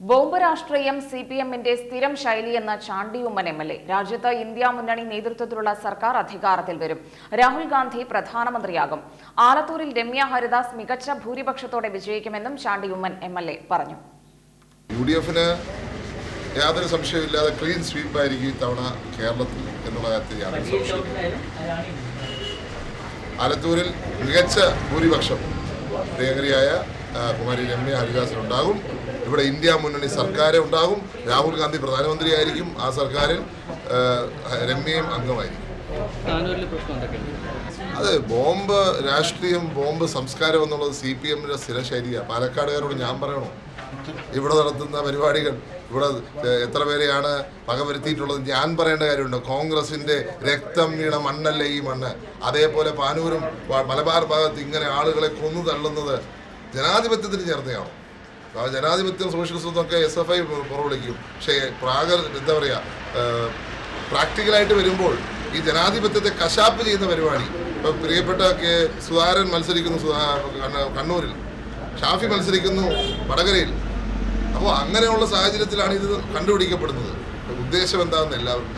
Bomb രാഷ്ട്രീയം C P എമ്മിന്റെ സ്ഥിരം ശൈലിയെന്ന ചാണ്ടിയുമ്മൻ എം എൽ എ. രാജ്യത്ത് ഇന്ത്യ മുന്നണി നേതൃത്വത്തിലുള്ള സർക്കാർ അധികാരത്തിൽ വരും. രാഹുൽ ഗാന്ധി പ്രധാനമന്ത്രിയാകും. ആലത്തൂരിൽ രമ്യ ഹരിദാസ് മികച്ച ഭൂരിപക്ഷത്തോടെ വിജയിക്കുമെന്നും ചാണ്ടിയുമ്മൻ എം എൽ എ പറഞ്ഞു. യു ഡി എഫിന് യാതൊരു സംശയമില്ലാതെ ക്ലീൻ സ്വീപ്പായിരിക്കും ഇത്തവണ കേരളത്തിൽ എന്നുള്ള കാര്യത്തിൽ യാതൊരു സംശയമില്ല ആലത്തൂരിൽ മികച്ച ഭൂരിപക്ഷം ആ, കുമാരി രമ്യ ഹരിദാസിനുണ്ടാകും ഇവിടെ ഇന്ത്യ മുന്നണി സർക്കാർ ഉണ്ടാകും. രാഹുൽ ഗാന്ധി പ്രധാനമന്ത്രിയായിരിക്കും. ആ സർക്കാരിൽ രമ്യയും അംഗമായിരിക്കും. അത് ബോംബ് രാഷ്ട്രീയം ബോംബ് സംസ്കാരം എന്നുള്ളത് സി പി എമ്മിന്റെ സ്ഥിരശൈലിയാണ് പാലക്കാടുകാരോട് ഞാൻ പറയണോ? ഇവിടെ നടത്തുന്ന പരിപാടികൾ ഇവിടെ എത്ര പേരെയാണ് പകവരുത്തിയിട്ടുള്ളത്? ഞാൻ പറയേണ്ട കാര്യമുണ്ട്. കോൺഗ്രസിന്റെ രക്തം വീണ മണ്ണല്ലേ ഈ മണ്ണ്? അതേപോലെ പാനൂരും മലബാർ ഭാഗത്ത് ഇങ്ങനെ ആളുകളെ കൊന്നു തള്ളുന്നത് ജനാധിപത്യത്തിന് ചേർന്നയാണോ ആ ജനാധിപത്യം സോഷ്യലിസം ഒക്കെ എസ് എഫ് ഐ പുറവിളിക്കും. പക്ഷേ പ്രാഗ എന്താ പറയുക പ്രാക്ടിക്കലായിട്ട് വരുമ്പോൾ ഈ ജനാധിപത്യത്തെ കശാപ്പ് ചെയ്യുന്ന പരിപാടി ഇപ്പം പ്രിയപ്പെട്ട സുധാരൻ മത്സരിക്കുന്നു കണ്ണൂരിൽ. ഷാഫി മത്സരിക്കുന്നു വടകരയിൽ. അപ്പോൾ അങ്ങനെയുള്ള സാഹചര്യത്തിലാണ് ഇത് കണ്ടുപിടിക്കപ്പെടുന്നത്. ഉദ്ദേശം എന്താണെന്ന് എല്ലാവർക്കും